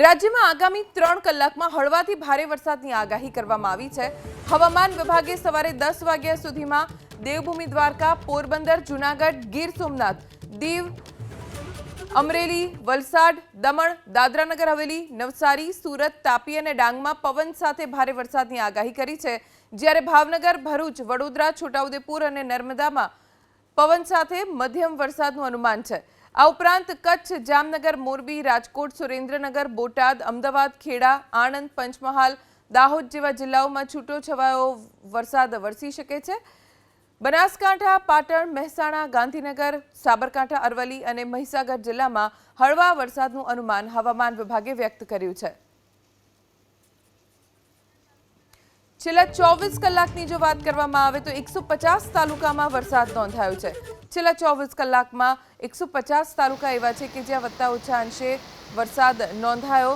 રાજ્યમાં આગામી ત્રણ કલાકમાં હળવાથી ભારે વરસાદની આગાહી કરવામાં આવી છે. હવામાન વિભાગે સવારે દસ વાગ્યા સુધીમાં દેવભૂમિ દ્વારકા, પોરબંદર, જુનાગઢ, ગીર સોમનાથ, દીવ, અમરેલી, વલસાડ, દમણ, દાદરાનગર, હવેલી, નવસારી, સુરત, તાપી અને ડાંગમાં પવન સાથે ભારે વરસાદની આગાહી કરી છે. જ્યારે ભાવનગર, ભરૂચ, વડોદરા, છોટાઉદેપુર અને નર્મદામાં પવન સાથે મધ્યમ વરસાદનું અનુમાન છે. આ ઉપરાંત કચ્છ, જામનગર, મોરબી, રાજકોટ, સુરેન્દ્રનગર, બોટાદ, અમદાવાદ, ખેડા, આણંદ, પંચમહાલ, દાહોદ જેવા જિલ્લાઓમાં છૂટો છવાયો વરસાદ વરસી શકે છે. બનાસકાંઠા, પાટણ, મહેસાણા, ગાંધીનગર, સાબરકાંઠા, અરવલ્લી અને મહીસાગર જિલ્લામાં હળવા વરસાદનું અનુમાન હવામાન વિભાગે વ્યક્ત કર્યું છે. છેલ્લા ચોવીસ કલાકની જો વાત કરવામાં આવે તો એકસો પચાસ તાલુકામાં વરસાદ નોંધાયો છે. છેલ્લા ચોવીસ કલાકમાં એકસો પચાસ તાલુકા એવા છે કે જ્યાં વધતા ઓછા અંશે વરસાદ નોંધાયો.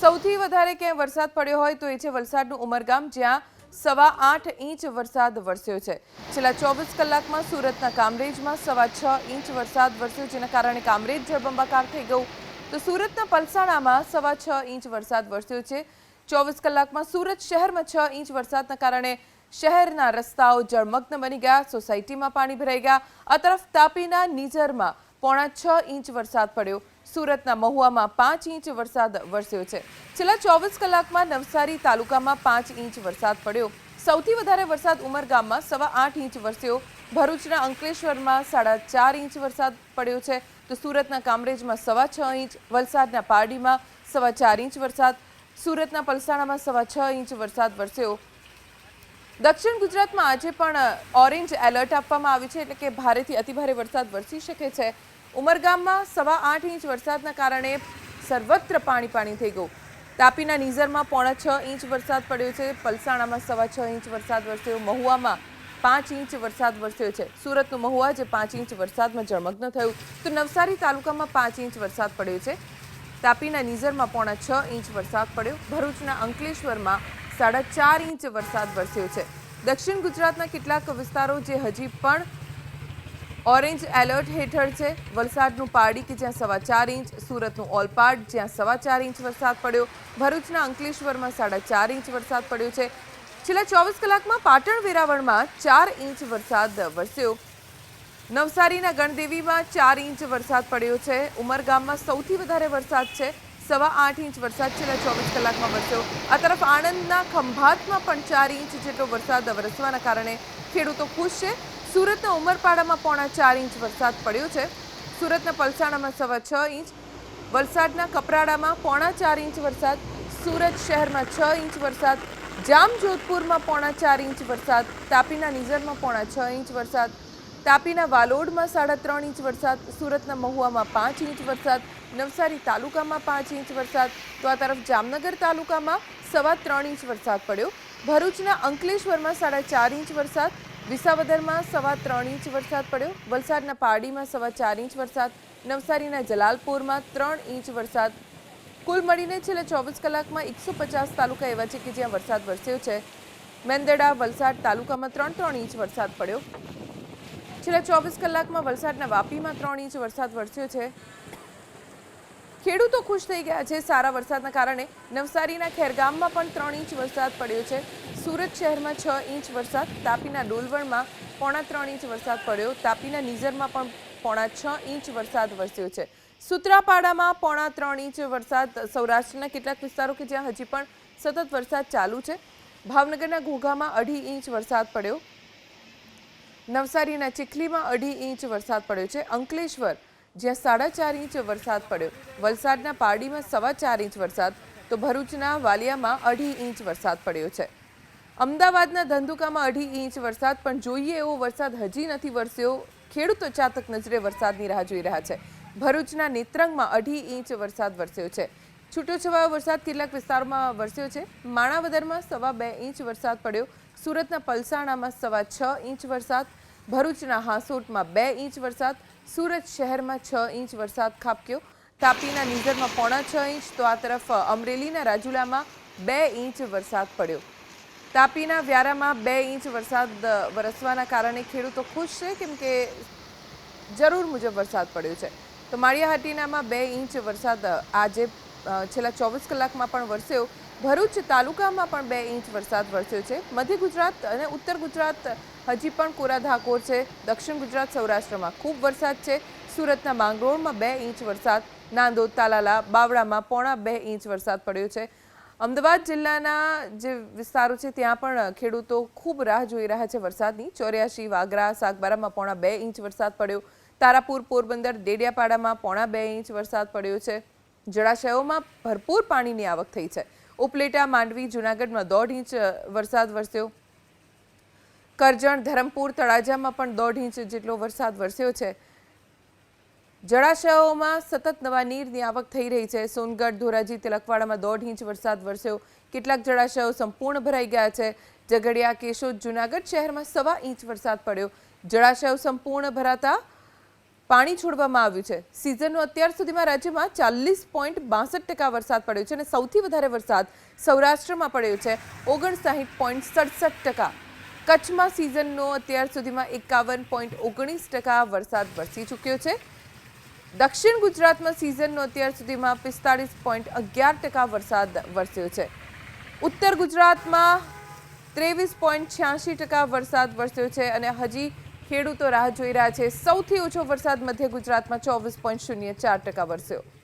સૌથી વધારે ક્યાંય વરસાદ પડ્યો હોય તો એ છે વલસાડનું ઉમરગામ, જ્યાં સવા આઠ ઇંચ વરસાદ વરસ્યો છે. છેલ્લા ચોવીસ કલાકમાં સુરતના કામરેજમાં સવા છ ઇંચ વરસાદ વરસ્યો, જેના કારણે કામરેજ જળબંબાકાર થઈ ગયું. તો સુરતના પલસાણામાં સવા છ ઇંચ વરસાદ વરસ્યો છે. ચોવીસ કલાકમાં સુરત શહેરમાં છ ઇંચ વરસાદના કારણે શહેરના રસ્તાઓ જળમગ્ન બની ગયા, સોસાયટીમાં પાણી ભરાઈ ગયા. આ તરફ તાપીના નીજરમાં પોણા છ ઇંચ વરસાદ પડ્યો. સુરતના મહુવામાં પાંચ ઇંચ વરસાદ વરસ્યો છે. છેલ્લા ચોવીસ કલાકમાં નવસારી તાલુકામાં પાંચ ઇંચ વરસાદ પડ્યો. સૌથી વધારે વરસાદ ઉમરગામમાં સવા આઠ ઇંચ વરસ્યો. ભરૂચના અંકલેશ્વરમાં સાડા ચાર ઇંચ વરસાદ પડ્યો છે. તો સુરતના કામરેજમાં સવા છ ઇંચ, વલસાડના પારડીમાં સવા ચાર ઇંચ વરસાદ સુરતના પલસાણામાં સવા છ ઇંચ વરસાદ વરસ્યો. દક્ષિણ ગુજરાતમાં આજે પણ ઓરેન્જ એલર્ટ આપવામાં આવ્યું છે એટલે કે ભારેથી અતિભારે વરસાદ વરસી શકે છે. ઉમરગામમાં સવા આઠ ઇંચ વરસાદના કારણે સર્વત્ર પાણી પાણી થઈ ગયું. તાપીના નીઝરમાં પોણા છ ઇંચ વરસાદ પડ્યો છે. પલસાણામાં સવા છ ઇંચ વરસાદ વરસ્યો. મહુવામાં પાંચ ઇંચ વરસાદ વરસ્યો છે. સુરતનું મહુવા જે પાંચ ઇંચ વરસાદમાં જળમગ્ન થયું. તો નવસારી તાલુકામાં પાંચ ઇંચ વરસાદ પડ્યો છે. તાપીના નીઝરમાં પોણા છ ઇંચ વરસાદ પડ્યો. ભરૂચના અંકલેશ્વરમાં સાડા ચાર ઇંચ વરસાદ વરસ્યો છે. દક્ષિણ ગુજરાતના કેટલાક વિસ્તારો જે હજી પણ ઓરેન્જ એલર્ટ હેઠળ છે. વલસાડનું પારડી કે જ્યાં સવા ચાર ઇંચ, સુરતનું ઓલપાડ જ્યાં સવા ચાર ઇંચ વરસાદ પડ્યો. ભરૂચના અંકલેશ્વરમાં સાડા ચાર ઇંચ વરસાદ પડ્યો છે. છેલ્લા ચોવીસ કલાકમાં પાટણ વેરાવળમાં ચાર ઇંચ વરસાદ વરસ્યો. નવસારીના ગણદેવીમાં ચાર ઇંચ વરસાદ પડ્યો છે. ઉમરગામમાં સૌથી વધારે વરસાદ છે. સવા આઠ ઇંચ વરસાદ છેલ્લા ચોવીસ કલાકમાં વરસ્યો. આ તરફ આણંદના ખંભાતમાં પણ ચાર ઇંચ જેટલો વરસાદ વરસવાના કારણે ખેડૂતો ખુશ છે. સુરતના ઉમરપાડામાં પોણા ચાર ઇંચ વરસાદ પડ્યો છે. સુરતના પલસાણામાં સવા છ ઇંચ. વલસાડના કપરાડામાં પોણા ચાર ઇંચ વરસાદ. સુરત શહેરમાં છ ઇંચ વરસાદ. જામજોધપુરમાં પોણા ચાર ઇંચ વરસાદ. તાપીના નિઝરમાં પોણા છ ઇંચ વરસાદ. તાપીના વાલોડમાં સાડા ત્રણ ઇંચ વરસાદ, સુરતના મહુવામાં પાંચ ઇંચ વરસાદ, નવસારી તાલુકામાં પાંચ ઇંચ વરસાદ. તો આ તરફ જામનગર તાલુકામાં સવા ત્રણ ઇંચ વરસાદ પડ્યો. ભરૂચના અંકલેશ્વરમાં સાડા ચાર ઇંચ વરસાદ, વિસાવદરમાં સવા ત્રણ ઇંચ વરસાદ પડ્યો. વલસાડના પારડીમાં સવા ચાર ઇંચ વરસાદ, નવસારીના જલાલપુરમાં ત્રણ ઇંચ વરસાદ. કુલ મળીને છેલ્લા ચોવીસ કલાકમાં એકસો પચાસ તાલુકા એવા છે કે જ્યાં વરસાદ વરસ્યો છે. મેંદરડા વલસાડ તાલુકામાં ત્રણ ત્રણ ઇંચ વરસાદ પડ્યો. છેલ્લા ચોવીસ કલાકમાં વલસાડના વાપીમાં ત્રણ ઇંચ વરસાદ વરસ્યો છે. ખેડૂતો ખુશ થઈ ગયા છે સારા વરસાદના કારણે. નવસારીના ખેરગામમાં પણ ત્રણ ઇંચ વરસાદ પડ્યો છે. સુરત શહેરમાં છ ઇંચ વરસાદ, તાપીના ડોલવણમાં પોણા ત્રણ ઇંચ વરસાદ પડ્યો. તાપીના નિઝરમાં પણ પોણા છ ઇંચ વરસાદ વરસ્યો છે. સુત્રાપાડામાં પોણા ત્રણ ઇંચ વરસાદ, સૌરાષ્ટ્રના કેટલાક વિસ્તારો કે જ્યાં હજી પણ સતત વરસાદ ચાલુ છે. ભાવનગરના ઘોઘામાં અઢી ઇંચ વરસાદ પડ્યો. નવસારીના ચીખલીમાં અઢી ઇંચ વરસાદ પડ્યો છે. અંકલેશ્વર, જ્યાં સાડા ચાર ઇંચ વરસાદ પડ્યો. વલસાડના પારડીમાં સવા ચાર ઇંચ વરસાદ, તો ભરૂચના વાલિયામાં અઢી ઇંચ વરસાદ પડ્યો છે. અમદાવાદના ધંધુકામાં અઢી ઇંચ વરસાદ, પણ જોઈએ એવો વરસાદ હજી નથી વરસ્યો. ખેડૂતો ચાતક નજરે વરસાદની રાહ જોઈ રહ્યા છે. ભરૂચના નેત્રંગમાં અઢી ઇંચ વરસાદ વરસ્યો છે. છૂટોછવાયો વરસાદ કેટલાક વિસ્તારોમાં વરસ્યો છે. માણાવદરમાં સવા બે ઇંચ વરસાદ પડ્યો. સુરતના પલસાણામાં સવા છ ઇંચ વરસાદ ભરૂચના હાંસોટમાં બે ઇંચ વરસાદ, સુરત શહેરમાં છ ઇંચ વરસાદ ખાબક્યો. તાપીના નિઝરમાં પોણા છ ઇંચ, તો આ તરફ અમરેલીના રાજુલામાં બે ઇંચ વરસાદ પડ્યો. તાપીના વ્યારામાં બે ઇંચ વરસાદ વરસવાના કારણે ખેડૂતો ખુશ છે, કેમ કે જરૂર મુજબ વરસાદ પડ્યો છે. તો માળિયાહાટીનામાં બે ઇંચ વરસાદ આજે છેલ્લા ચોવીસ કલાકમાં પણ વરસ્યો. ભરૂચ તાલુકામાં પણ બે ઇંચ વરસાદ વરસ્યો છે. મધ્ય ગુજરાત અને ઉત્તર ગુજરાત હજી પણ કોરા ધાકોર છે. દક્ષિણ ગુજરાત, સૌરાષ્ટ્રમાં ખૂબ વરસાદ છે. સુરતના માંગરોળમાં બે ઇંચ વરસાદ નાંદોદ તાલાલા, બાવળામાં પોણા બે ઇંચ વરસાદ પડ્યો છે. અમદાવાદ જિલ્લાના જે વિસ્તારો છે, ત્યાં પણ ખેડૂતો ખૂબ રાહ જોઈ રહ્યા છે વરસાદની. ચોર્યાસી, વાગરા, સાગબારામાં પોણા બે ઇંચ વરસાદ પડ્યો. તારાપુર, પોરબંદર, ડેડિયાપાડામાં પોણા બે ઇંચ વરસાદ પડ્યો છે. જળાશયોમાં ભરપૂર પાણીની આવક થઈ છે. ઉપલેટા, માંડવી, જૂનાગઢમાં દોઢ ઇંચ વરસાદ વરસ્યો. કરજણ, ધરમપુર, તળાજામાં પણ દોઢ ઇંચ જેટલો વરસાદ વરસ્યો છે. જળાશયોમાં સતત નવા નીરની આવક થઈ રહી છે. સોનગઢ, ધોરાજી, તિલકવાડામાં દોઢ ઇંચ વરસાદ વરસ્યો. કેટલાક જળાશયો સંપૂર્ણ ભરાઈ ગયા છે. ઝઘડિયા, કેશોદ, જૂનાગઢ શહેરમાં સવા ઇંચ વરસાદ પડ્યો. જળાશયો સંપૂર્ણ ભરાતા પાણી છોડવામાં આવ્યું છે. સિઝનનો અત્યાર સુધીમાં રાજ્યમાં ચાલીસ પોઈન્ટ બાસઠ ટકા વરસાદ પડ્યો છે અને સૌથી વધારે વરસાદ સૌરાષ્ટ્રમાં પડ્યો છે. ઓગણસાહીઠ પોઈન્ટ સડસઠ ટકા. કચ્છમાં સિઝનનો અત્યાર સુધીમાં એકાવન પોઈન્ટ ઓગણીસ ટકા વરસાદ વરસી ચૂક્યો છે. દક્ષિણ ગુજરાતમાં સિઝનનો અત્યાર સુધીમાં પિસ્તાળીસ પોઈન્ટ અગિયાર ટકા વરસાદ વરસ્યો છે. ઉત્તર ગુજરાતમાં ત્રેવીસ પોઈન્ટ છ્યાસી ટકા વરસાદ વરસ્યો છે અને હજી ખેડૂતો રાહ જોઈ રહ્યા છે. સૌથી ઓછો વરસાદ મધ્ય ગુજરાતમાં ચોવીસ પોઈન્ટ શૂન્ય ચાર ટકા વરસ્યો.